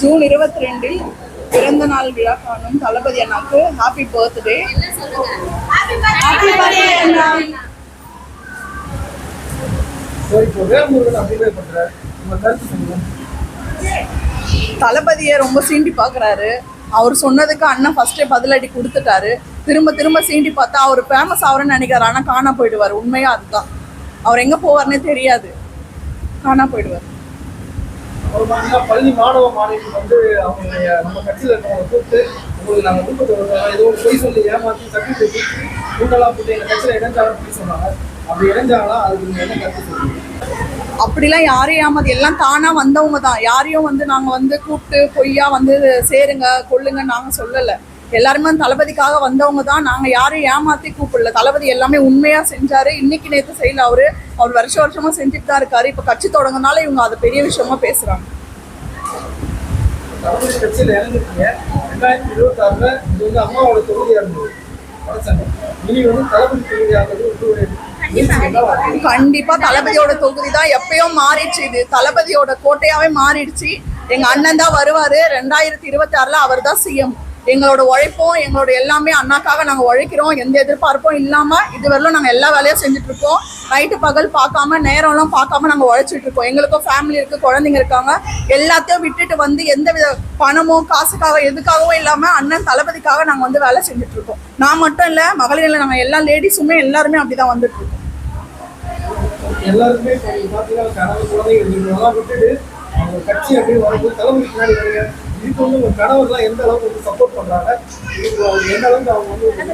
June இருபத்தி ரெண்டில் பிறந்த நாள் விழா காணும் தளபதி அண்ணாக்கு ஹாப்பி பர்த்டே ஹாப்பி தளபதியை ரொம்ப சீண்டி பார்க்குறாரு. அவர் சொன்னதுக்கு அண்ணன் ஃபர்ஸ்டே பதிலடி கொடுத்துட்டாரு. திரும்ப திரும்ப சீண்டி பார்த்தா அவர் ஃபேமஸ் ஆகிறன்னு நினைக்கிறாரு. ஆனால் காணா போயிடுவார். உண்மையாக அதுதான். அவர் எங்கே போவார்னே தெரியாது. காணா போயிடுவார். ஒரு மாதிரியா பள்ளி மாணவ மாணவிகள் வந்து அவங்களுடைய நம்ம கட்சியில் இருக்கவங்க கூப்பிட்டு உங்களுக்கு நாங்கள் கூப்பிட்டு ஏதோ ஒரு பொய் சொல்லி ஏமாற்றி சர்டிஃபிகேட் கூட்டலாம் போட்டு எங்கள் கட்சியில் இணைஞ்சாங்கன்னு சொல்லி சொன்னாங்க. அப்படி இணைஞ்சாங்களா அதுக்கு நீங்கள் என்ன கருத்து அப்படிலாம் யாரையும் ஏமாது எல்லாம் தானாக வந்தவங்க தான். யாரையும் வந்து நாங்கள் வந்து கூப்பிட்டு பொய்யா வந்து சேருங்க கொள்ளுங்க நாங்கள் சொல்லலை. எல்லாருமே தளபதிக்காக வந்தவங்க தான். நாங்க யாரையும் ஏமாத்தி கூப்பிடல. தளபதி எல்லாமே உண்மையா செஞ்சாரு. இன்னைக்கு நேத்து செய்யல அவரு. அவர் வருஷ வருஷமா செஞ்சுட்டு தான் இருக்காரு. இப்ப கட்சி தொடங்கினால இவங்க அதை பெரிய விஷயமா இருக்கு? கண்டிப்பா. தளபதியோட தொகுதி தான் எப்பயோ மாறிடுச்சு இது. தளபதியோட கோட்டையாவே மாறிடுச்சு. எங்க அண்ணன் தான் வருவாரு. ரெண்டாயிரத்தி இருபத்தி ஆறுல அவர் தான் சிஎம் எங்களோட உழைப்போம் எங்களோட எல்லாமே அண்ணாக்காக நாங்கள் உழைக்கிறோம். எந்த எதிர்பார்ப்பும் இல்லாமல் இதுவரையிலும் நாங்கள் எல்லா வேலையும் செஞ்சுட்டு இருக்கோம் நைட்டு பகல் பார்க்காம நேரம்லாம் பார்க்காம நாங்கள் உழைச்சிட்டு இருக்கோம் எங்களுக்கும் ஃபேமிலி இருக்குது குழந்தைங்க இருக்காங்க. எல்லாத்தையும் விட்டுட்டு வந்து எந்த வித பணமோ காசுக்காக எதுக்காகவும் இல்லாமல் அண்ணன் தளபதிக்காக நாங்கள் வந்து வேலை செஞ்சுட்டு இருக்கோம் நான் மட்டும் இல்லை மகளிரில் நாங்கள் எல்லா லேடிஸுமே எல்லாருமே அப்படிதான் வந்துட்டு இருக்கோம் எல்லாருமே பார்த்தீங்கன்னா குழந்தைகள் விட்டுட்டு அவங்க கட்சி வரும்போது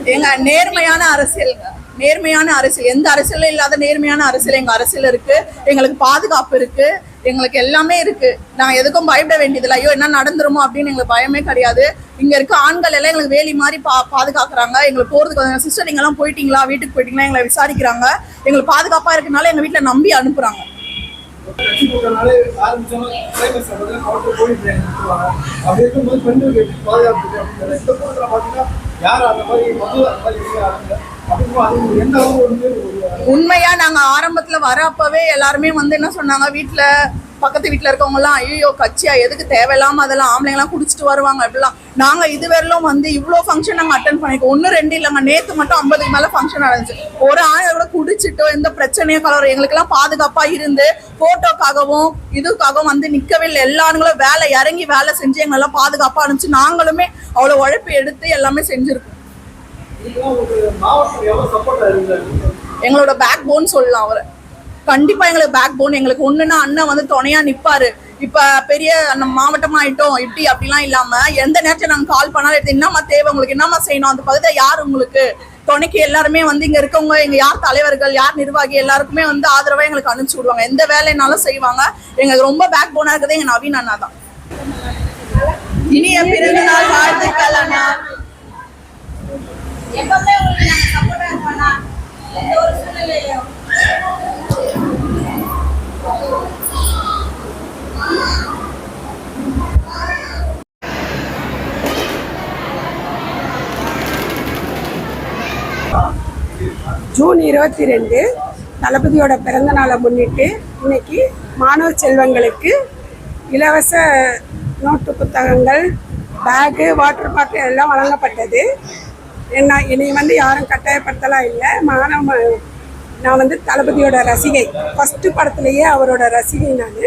எங்க நேர்மையான அரசியலுங்க. நேர்மையான அரசியல். எந்த அரசியலும் இல்லாத நேர்மையான அரசியல். எங்க அரசியல் இருக்கு. எங்களுக்கு பாதுகாப்பு இருக்கு. எங்களுக்கு எல்லாமே இருக்கு. நான் எதுக்கும் பயப்பட வேண்டியதில்லை. ஐயோ என்ன நடந்துருமோ அப்படின்னு எங்களுக்கு பயமே கிடையாது. இங்க இருக்க ஆண்கள் எல்லாம் எங்களுக்கு வேலி மாதிரி பா பாதுகாக்கிறாங்க. எங்களுக்கு போறதுக்கு சிஸ்டர் நீங்க எல்லாம் போயிட்டீங்களா? வீட்டுக்கு போயிட்டீங்களா? எங்களை விசாரிக்கிறாங்க. எங்களுக்கு பாதுகாப்பா இருக்கனால எங்க வீட்டுல நம்பி அனுப்புறாங்க. கட்சி போலீஸ் அப்படி இருக்கும்போது பாதுகாப்பு இந்த கூட்டத்தில் பார்த்தீங்கன்னா யாரும் அந்த மாதிரி மது அந்த மாதிரி இருக்காங்க வந்து உண்மையா நாங்க ஆரம்பத்துல வரப்பவே எல்லாருமே வந்து என்ன சொன்னாங்க வீட்டுல பக்கத்து வீட்ல இருக்கவங்க எல்லாம் ஐயோ கட்சியா எதுக்கு தேவையில்லாம அதெல்லாம் ஆம்பளைங்க எல்லாம் குடிச்சிட்டு வருவாங்க அப்படிலாம். நாங்க இதுவரையிலும் வந்து இவ்வளோ ஃபங்க்ஷன் நாங்க அட்டன் பண்ணிருக்கோம். ஒன்னு ரெண்டு இல்லைங்க. நேத்து மட்டும் ஐம்பதுக்கு மேல ஃபங்க்ஷன் நடந்துச்சு. ஒரு ஆள் கூட குடிச்சிட்டோ எந்த பிரச்சனையும் கலவரம். எங்களுக்கு எல்லாம் பாதுகாப்பா இருந்து போட்டோக்காகவும் இதுக்காகவும் வந்து நிக்கவே இல்லை எல்லாருங்களும் வேலை இறங்கி வேலை செஞ்சு எங்களெல்லாம் பாதுகாப்பா அனுப்பிச்சு நாங்களுமே அவ்வளவு உழைப்பு எடுத்து எல்லாமே செஞ்சிருக்கோம். எங்களோட பேக் போன் சொல்லலாம் அவரை. கண்டிப்பா எங்களுக்கு பேக் போன் எங்களுக்கு ஒண்ணுன்னா அண்ணன் வந்து துணையா நிப்பாரு. இப்ப பெரிய நம்ம மாவட்டமா ஆயிட்டோம் இப்படி அப்படிலாம் இல்லாம எந்த நேரத்தில் நாங்க கால் பண்ணாலும் எடுத்து என்னம்மா தேவை உங்களுக்கு? என்னம்மா செய்யணும்? அந்த பகுதியில் யார் உங்களுக்கு? துணைக்கு எல்லாருமே வந்து இங்க இருக்கவங்க எங்க யார் தலைவர்கள் யார் நிர்வாகி எல்லாருக்குமே வந்து ஆதரவா எங்களுக்கு அனுப்பிச்சு விடுவாங்க. எந்த வேலைனாலும் செய்வாங்க. எங்களுக்கு ரொம்ப பேக் போனா இருக்கிறது எங்க நவீன் அண்ணா தான். இனிய பிறந்த நாள் வாழ்த்துக்கள் அண்ணா. எப்பவுமே உங்களுக்கு நாங்க சப்போர்ட்டா இருப்போம்னா எந்த ஒரு சூழ்நிலையிலும். ஜூன் இருபத்தி ரெண்டு தளபதியோட பிறந்த நாளை முன்னிட்டு இன்னைக்கு மாணவ செல்வங்களுக்கு இலவச நோட்டு புத்தகங்கள் பேகு வாட்டர் பாட்டில் எல்லாம் வழங்கப்பட்டது. என்ன இனி வந்து யாரும் கட்டாயப்படுத்தலாம் இல்லை. மாணவ நான் வந்து தளபதியோட ரசிகை. ஃபஸ்ட்டு படத்துலேயே அவரோட ரசிகை நான்.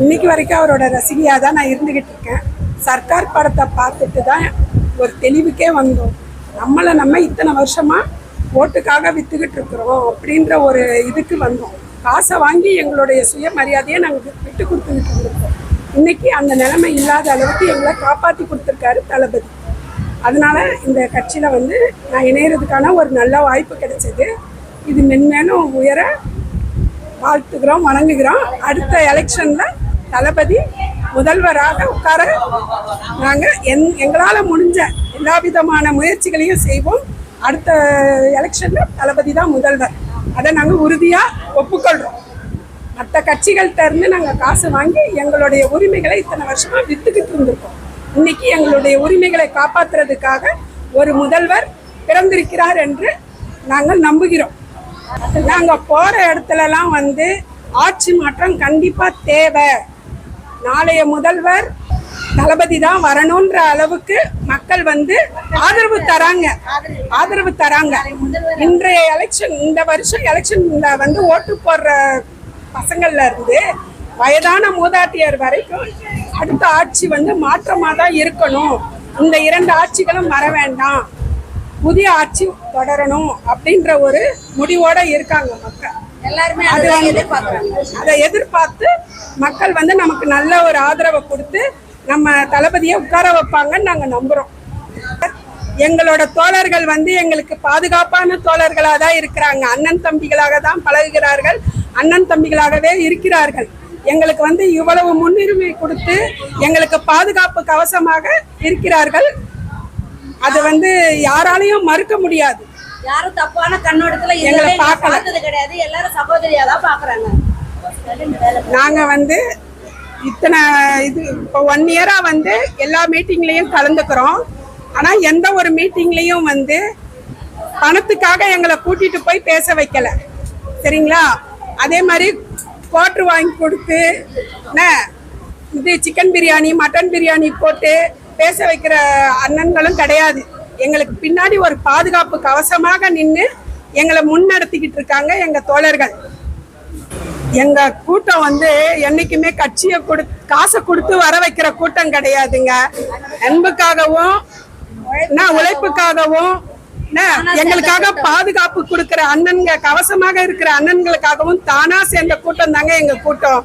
இன்னைக்கு வரைக்கும் அவரோட ரசிகையாக தான் நான் இருந்துக்கிட்டு இருக்கேன். சர்க்கார் படத்தை பார்த்துட்டு தான் ஒரு தெளிவுக்கே வந்தோம். நம்மளை நம்ம இத்தனை வருஷமாக ஓட்டுக்காக விற்றுக்கிட்டு இருக்கிறோம் அப்படின்ற ஒரு இதுக்கு வந்தோம். காசை வாங்கி எங்களுடைய சுயமரியாதையை நாங்கள் விட்டு கொடுத்துக்கிட்டு இருந்திருக்கோம் இன்னைக்கு அந்த நிலைமை இல்லாத அளவுக்கு எங்களை காப்பாற்றி கொடுத்துருக்காரு தளபதி. அதனால் இந்த கட்சியில் வந்து நான் இணையறதுக்கான ஒரு நல்ல வாய்ப்பு கிடைச்சது. இது மென்மேலும் உயர வாழ்த்துக்கிறோம் வணங்குகிறோம். அடுத்த எலெக்ஷனில் தளபதி முதல்வராக உட்கார நாங்கள் எங் எங்களால் முடிஞ்ச எல்லா விதமான முயற்சிகளையும் செய்வோம். அடுத்த எலெக்ஷனில் தளபதி தான் முதல்வர். அதை நாங்கள் உறுதியாக ஒப்புக்கொள்கிறோம் மற்ற கட்சிகள்கிட்ட இருந்து நாங்கள் காசு வாங்கி எங்களுடைய உரிமைகளை இத்தனை வருஷமாக வித்துக்கிட்டு இருந்திருக்கோம். இன்னைக்கு எங்களுடைய உரிமைகளை காப்பாற்றுறதுக்காக ஒரு முதல்வர் பிறந்திருக்கிறார் என்று நாங்கள் நம்புகிறோம். நாங்கள் போகிற இடத்துலலாம் வந்து ஆட்சி மாற்றம் கண்டிப்பாக தேவை. நாளைய முதல்வர் தளபதி தான் வரணுன்ற அளவுக்கு மக்கள் வந்து ஆதரவு தராங்க. ஆதரவு தராங்க. இன்றைய எலெக்ஷன் இந்த வருஷம் எலெக்ஷன்ல வந்து ஓட்டு போடுற பசங்கள்ல இருந்து வயதான மூதாட்டியர் வரைக்கும் அடுத்த ஆட்சி வந்து மாற்றமாக தான் இருக்கணும். இந்த இரண்டு ஆட்சிகளும் வர வேண்டாம். புதிய ஆட்சி தொடரணும் அப்படின்ற ஒரு முடிவோட இருக்காங்க மக்கள். எல்லாருமே அது எதிர்பார்க்கறாங்க. அதை எதிர்பார்த்து மக்கள் வந்து நமக்கு நல்ல ஒரு ஆதரவை கொடுத்து நம்ம தளபதியை உட்கார வைப்பாங்கன்னு நாங்கள் நம்புகிறோம் எங்களோட தோழர்கள் வந்து எங்களுக்கு பாதுகாப்பான தோழர்களாக தான் இருக்கிறாங்க. அண்ணன் தம்பிகளாக தான் பழகுகிறார்கள். அண்ணன் தம்பிகளாகவே இருக்கிறார்கள். எங்களுக்கு வந்து இவ்வளவு முன்னுரிமை கொடுத்து எங்களுக்கு பாதுகாப்பு கவசமாக இருக்கிறார்கள். அது வந்து யாராலையும் மறுக்க முடியாது. யாரும் தப்பான கண்ணோட்டத்துல எங்களை. பார்த்தது கிடையாது. எல்லாரும் சகோதரியா தான் பாக்குறாங்க நாங்கள் வந்து இத்தனை இது இப்போ ஒன் இயராக வந்து எல்லா மீட்டிங்லேயும் கலந்துக்கிறோம். ஆனால் எந்த ஒரு மீட்டிங்லேயும் வந்து பணத்துக்காக எங்களை கூட்டிட்டு போய் பேச வைக்கல. சரிங்களா? அதே மாதிரி குவாட்ரு வாங்கி கொடுத்து இது சிக்கன் பிரியாணி மட்டன் பிரியாணி போட்டு பேச வைக்கிற அண்ணன்களும் கிடையாது. எங்களுக்கு பின்னாடி ஒரு பாதுகாப்பு கவசமாக நின்று எங்களை முன்னெடுத்திக்கிட்டு இருக்காங்க எங்கள் தோழர்கள். எங்க கூட்டம் வந்து என்னைக்குமே கட்சியை கொடு காசை கொடுத்து வர வைக்கிற கூட்டம் கிடையாதுங்க. அன்புக்காகவும் என்ன உழைப்புக்காகவும் என்ன எங்களுக்காக பாதுகாப்பு கொடுக்கிற அண்ணன்க கவசமாக இருக்கிற அண்ணன்களுக்காகவும் தானா சேர்ந்த கூட்டம் தாங்க எங்க கூட்டம்.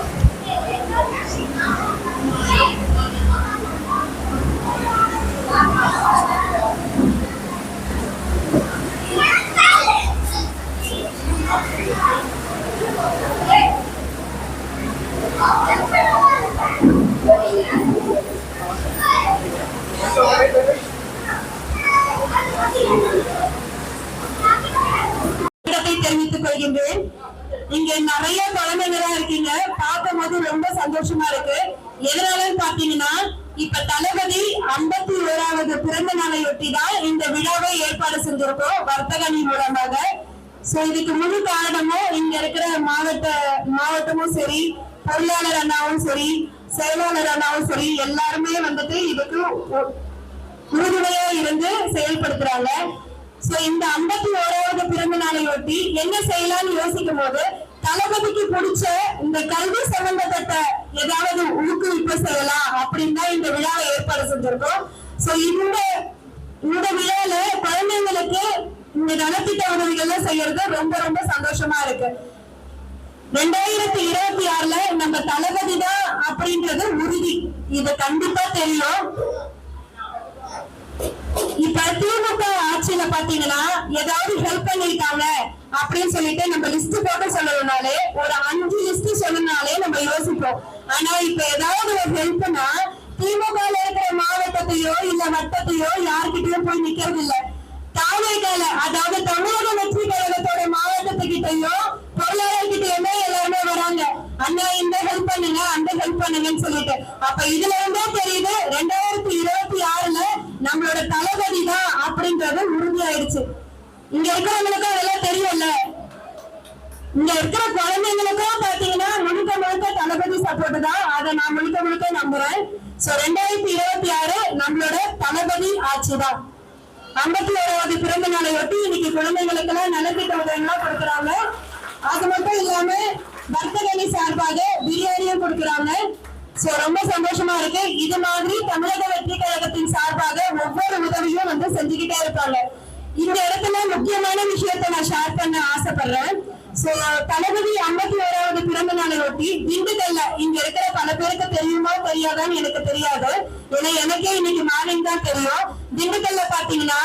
தான் இந்த விழாவை ஏற்பாடு செஞ்சிருக்கோம் வர்த்தகணி மூலமாக சோ இதுக்கு முழு காரணமும் இங்க இருக்கிற மாவட்ட மாவட்டமும் சரி பொருளாளர் அண்ணாவும் சரி செயலாளர் அண்ணாவும் சரி எல்லாருமே வந்துட்டு இதுக்கு உறுதுணையா இருந்து செயல்படுத்துறாங்க. சோ இந்த ஐம்பத்தி ஓராவது பிறந்த நாளை ஒட்டி என்ன செய்யலாம்னு யோசிக்கும் போது தளபதிக்கு பிடிச்ச இந்த கல்வி சம்பந்தப்பட்ட ஏதாவது ஊக்குவிப்பு செய்யலாம் அப்படின்னு தான் இந்த விழாவை ஏற்பாடு செஞ்சிருக்கோம். சோ இந்த இந்த விழால குழந்தைங்களுக்கு இந்த நலத்திட்ட உதவிகள்லாம் செய்யறது ரொம்ப ரொம்ப சந்தோஷமா இருக்கு. ரெண்டாயிரத்தி இருபத்தி ஆறுல நம்ம தளபதி தான் அப்படின்றது உறுதி. இது கண்டிப்பா தெரியும். இப்ப திமுக ஆட்சியில பாத்தீங்கன்னா ஏதாவது ஹெல்ப் பண்ணிருக்காங்க அப்படின்னு சொல்லிட்டு நம்ம லிஸ்ட் போட்டு சொல்லணும்னாலே ஒரு அஞ்சு லிஸ்ட் சொல்லணும்னாலே நம்ம யோசிப்போம். ஆனா இப்ப ஏதாவது ஒரு ஹெல்ப்னா திமுக இருக்கிற மாவட்டத்தையோ இல்ல வட்டத்தையோ யார்கிட்டயும் போய் நிக்கிறது இல்ல தாவேகால அதாவது தமிழக வெற்றி கழகத்தோட மாவட்டத்துக்கிட்டயோ பொருளாளர் கிட்டயுமே எல்லாருமே வராங்க. அண்ணா இந்த ஹெல்ப் பண்ணுங்க அந்த ஹெல்ப் பண்ணுங்கன்னு சொல்லிட்டு. அப்ப இதுல இருந்தே தெரியுது ரெண்டாயிரத்தி இருபத்தி ஆறுல நம்மளோட தளபதி தான் அப்படின்றது உறுதியாயிடுச்சு. இங்க இருக்கிறவங்களுக்கும் அதெல்லாம் தெரியும்ல. இங்க இருக்கிற குழந்தைங்களுக்கும் பாத்தீங்கன்னா முழுக்க முழுக்க தளபதி சப்போர்ட் தான் அதை நான் முழுக்க முழுக்க நம்புறேன் சோ ரெண்டாயிரத்தி இருபத்தி ஆறு நம்மளோட தளபதி ஆட்சி தான் ஐம்பத்தி ஓராவது பிறந்த நாளை ஒட்டி இன்னைக்கு குழந்தைங்களுக்கு எல்லாம் நலத்திட்ட உதவிலாம் கொடுக்குறாங்க. அது மட்டும் இல்லாம வர்த்தகனி சார்பாக பிரியாணியும் கொடுக்குறாங்க. சோ ரொம்ப சந்தோஷமா இருக்கு. இது மாதிரி தமிழக வெற்றி கழகத்தின் சார்பாக ஒவ்வொரு உதவியும் வந்து செஞ்சுக்கிட்டே இருப்பாங்க இந்த இடத்துல முக்கியமான விஷயத்த நான் ஷேர் பண்ண ஆசைப்படுறேன். தளபதி ஐம்பத்தி ஓராவது பிறந்த நாளை ஒட்டி திண்டுக்கல்ல இங்க இருக்கிற பல பேருக்கு தெரியுமா தெரியாதான்னு எனக்கு தெரியாது. ஏன்னா எனக்கே இன்னைக்கு மார்னிங் தான் தெரியும். திண்டுக்கல்ல பாத்தீங்கன்னா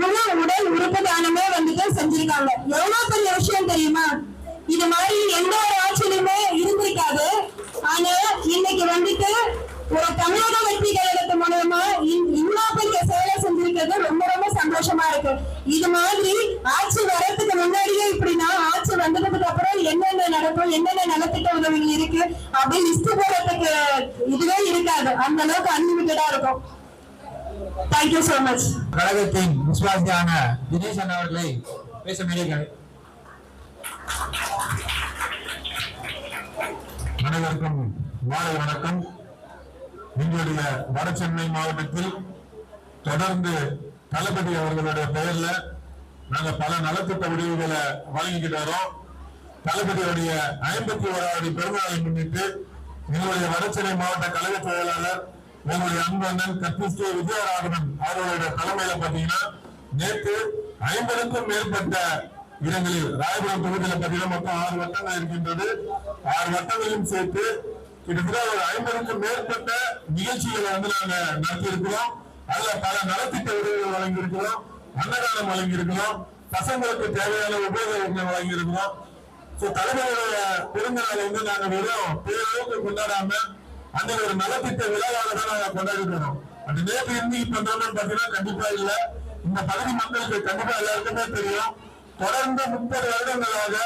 முழு உடல் உறுப்பு தானமே வந்துட்டு செஞ்சிருக்காங்க. எவ்வளவு பெரிய விஷயம் தெரியுமா? இது மாதிரி எந்த ஒரு ஆட்சியிலுமே இருந்திருக்காது. ஆனா இன்னைக்கு வந்துட்டு ஒரு தமிழக வெற்றி கழகத்து மூலமா இவ்வளவு பெரிய சேவை செஞ்சிருக்கிறது ரொம்ப ரொம்ப சந்தோஷமா இருக்கு. இது மாதிரி ஆட்சி வர முன்னாடியே என்னென்ன நலத்திட்ட உதவிகள் இருக்கு அப்படின்னு லிஸ்ட் போடுறதுக்கு இதுவே இருக்காது. அந்த அளவுக்கு அன்லிமிட்டடா இருக்கும். தேங்க்யூ சோ மச் கழகத்தின் விசுவாசியான தினேசன் அவர்களை பேச முடியுங்கள் அனைவருக்கும் மாலை வணக்கம். எங்களுடைய வடசென்னை மாவட்டத்தில் தொடர்ந்து தளபதி அவர்களுடைய பெயர்ல நாங்க பல நலத்திட்ட உதவிகளை வழங்கிக்கிட்டு வரோம். தளபதியுடைய ஐம்பத்தி ஓராவது பிறந்தநாளை முன்னிட்டு எங்களுடைய வடசென்னை மாவட்ட கழக செயலாளர் எங்களுடைய அன்பண்ணன் அண்ணன் கற்பிஸ்ரீ விஜயராகவன் அவர்களுடைய தலைமையில பாத்தீங்கன்னா நேற்று ஐம்பதுக்கும் மேற்பட்ட இடங்களில் ராயபுரம் தொகுதியில பாத்தீங்கன்னா மொத்தம் ஆறு வட்டங்கள் இருக்கின்றது. ஆறு வட்டங்களையும் சேர்த்து கிட்டத்தட்ட ஒரு ஐம்பதுக்கும் மேற்பட்ட நிகழ்ச்சிகளை வந்து நாங்க நடத்தி இருக்கிறோம் அதுல பல நலத்திட்ட உதவிகள் வழங்கியிருக்கிறோம். அன்னதானம் வழங்கியிருக்கிறோம். பசங்களுக்கு தேவையான உபயோகங்களை வழங்கியிருக்கிறோம். தலைவருடைய பிறந்த நாளை வந்து நாங்க வெறும் பேரளவுக்கு கொண்டாடாம அந்த ஒரு நலத்திட்ட விழாவாக தான் நாங்க கொண்டாடிட்டு வரோம் அந்த நேற்று இன்னைக்கு பண்றோம்னு பாத்தீங்கன்னா கண்டிப்பா இல்ல. இந்த பகுதி மக்களுக்கு கண்டிப்பா எல்லாருக்குமே தெரியும். தொடர்ந்து முப்பது வருடங்களாக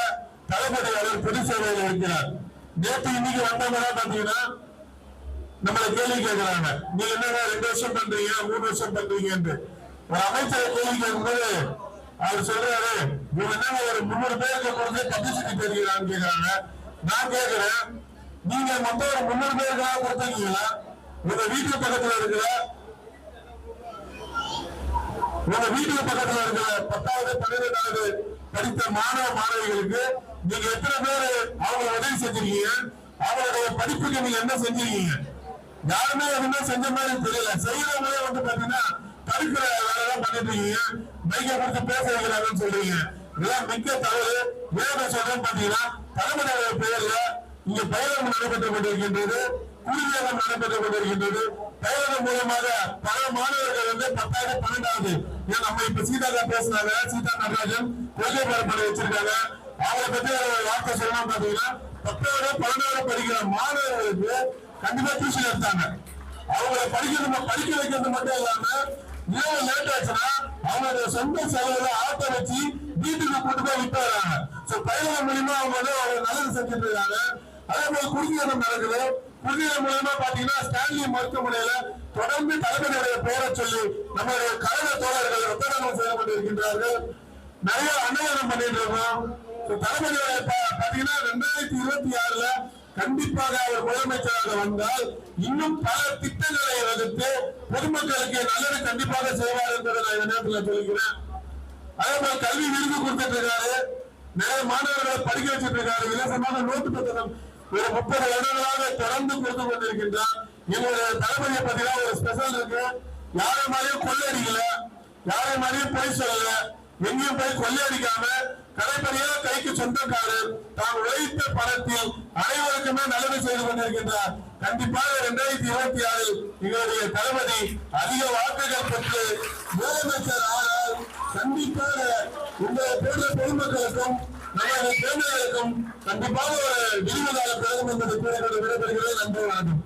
தளபதியாளர் பொது சேவையில் இருக்கிறார். நேற்று இன்னைக்கு வந்தவங்க பாத்தீங்கன்னா நம்மளை கேள்வி கேட்கிறாங்க. நீங்க என்னங்க ரெண்டு வருஷம் பண்றீங்க மூணு வருஷம் பண்றீங்க என்று ஒரு அமைச்சரை கேள்வி கேட்கும்போது அவர் சொல்றாரு இவங்க என்ன ஒரு முன்னூறு பேருக்கு கொடுத்து பப்ளிசிட்டி தெரிகிறான்னு கேக்குறாங்க. நான் கேக்குறேன் நீங்க மொத்தம் ஒரு முன்னூறு பேருக்காக கொடுத்துருக்கீங்களா உங்க வீட்டு பக்கத்துல இருக்கிற உங்க வீட்டுக்கு பக்கத்துல இருக்கிற பத்தாவது பன்னிரெண்டாவது படித்த மாணவ மாணவிகளுக்கு நீங்க எத்தனை பேரு அவங்க உதவி செஞ்சிருக்கீங்க? அவங்களுடைய படிப்புக்கு நீங்க என்ன செஞ்சிருக்கீங்க? யாருமே எதுவுமே செஞ்ச மாதிரி தெரியல. செய்யறவங்களே வந்து பாத்தீங்கன்னா படிக்கிற வேலையெல்லாம் பண்ணிட்டு இருக்கீங்க? மைக்க கொடுத்து பேச வைக்கிறாங்கன்னு சொல்றீங்க. இதெல்லாம் மிக்க தவறு. ஏன் சொல்றேன்னு பாத்தீங்கன்னா தலைமுறை பெயர்ல இங்க பயிரகம் நடைபெற்றுக் கொண்டிருக்கின்றது குடிநீரம் நடைபெற்றுக் கொண்டிருக்கின்றது. பயிரகம் மூலமாக பல மாணவர்கள் வந்து பத்தாவது பன்னெண்டாவது. ஏன் நம்ம இப்ப சீதா பேசுனாங்க சீதா நடராஜன் கொள்கை பரப்படை வச்சிருக்காங்க. அவங்களை பத்தி ஒரு வார்த்தை சொல்லணும் பாத்தீங்கன்னா பத்தாவது பன்னெண்டாவது படிக்கிற மாணவர்களுக்கு கண்டிப்பா டியூஷன் எடுத்தாங்க. அவங்கள படிக்கிறது படிக்க வைக்கிறது மட்டும் இல்லாம இரவு லேட் ஆச்சுன்னா அவங்களுடைய சொந்த செலவுல ஆட்ட வச்சு வீட்டுக்கு கூட்டு போய் விட்டு வராங்க சோ பயிர்கள் மூலியமா அவங்க வந்து அவங்க நல்லது செஞ்சுட்டு இருக்காங்க. அதே போல குடிநீரம் நடக்குது. குடிநீர் மூலியமா பாத்தீங்கன்னா ஸ்டான்லி மருத்துவமனையில தொடர்ந்து தலைமையுடைய பெயரை சொல்லி நம்மளுடைய கழக தோழர்கள் ரத்ததானம் செய்து கொண்டிருக்கின்றார்கள். நிறைய அன்னதானம் பண்ணிட்டு இருக்கோம் தலைமையுடைய பாத்தீங்கன்னா ரெண்டாயிரத்தி இருபத்தி ஆறுல கண்டிப்பாக அவர் முதலமைச்சராக வந்தால் இன்னும் பல திட்டங்களை வகுத்து பொதுமக்களுக்கு நல்லது கண்டிப்பாக செய்வார் என்பதை நான் இந்த நேரத்தில் சொல்லிக்கிறேன். அதே போல கல்வி விருது கொடுத்துட்டு இருக்காரு. நிறைய மாணவர்களை படிக்க வச்சுட்டு இருக்காரு. இலவசமாக நோட்டு புத்தகம் ஒரு முப்பது வருடங்களாக தொடர்ந்து கொடுத்து கொண்டிருக்கின்றார். எங்களுடைய தளபதியை பத்தினா ஒரு ஸ்பெஷல் இருக்கு. யாரை மாதிரியும் கொள்ளையடிக்கல யாரை மாதிரியும் போய் சொல்லல. எங்கேயும் போய் கொள்ளையடிக்காம கடைப்படியா கைக்கு சொந்தக்காரர் தான் உழைத்த பணத்தில் அனைவருக்குமே நல்லது செய்து கொண்டிருக்கின்றார் கண்டிப்பாக இரண்டாயிரத்தி இருபத்தி ஆறில் எங்களுடைய தளபதி அதிக வாக்குகள் பெற்று முதலமைச்சர் ஆனால் கண்டிப்பாக இந்த போன்ற பொதுமக்களுக்கும் நமது தேர்தலுக்கும் கண்டிப்பாக ஒரு விரிவுகால பெறும் என்பதை கூறிக்கொண்டு விடைபெறுகிறேன். நன்றி வணக்கம்.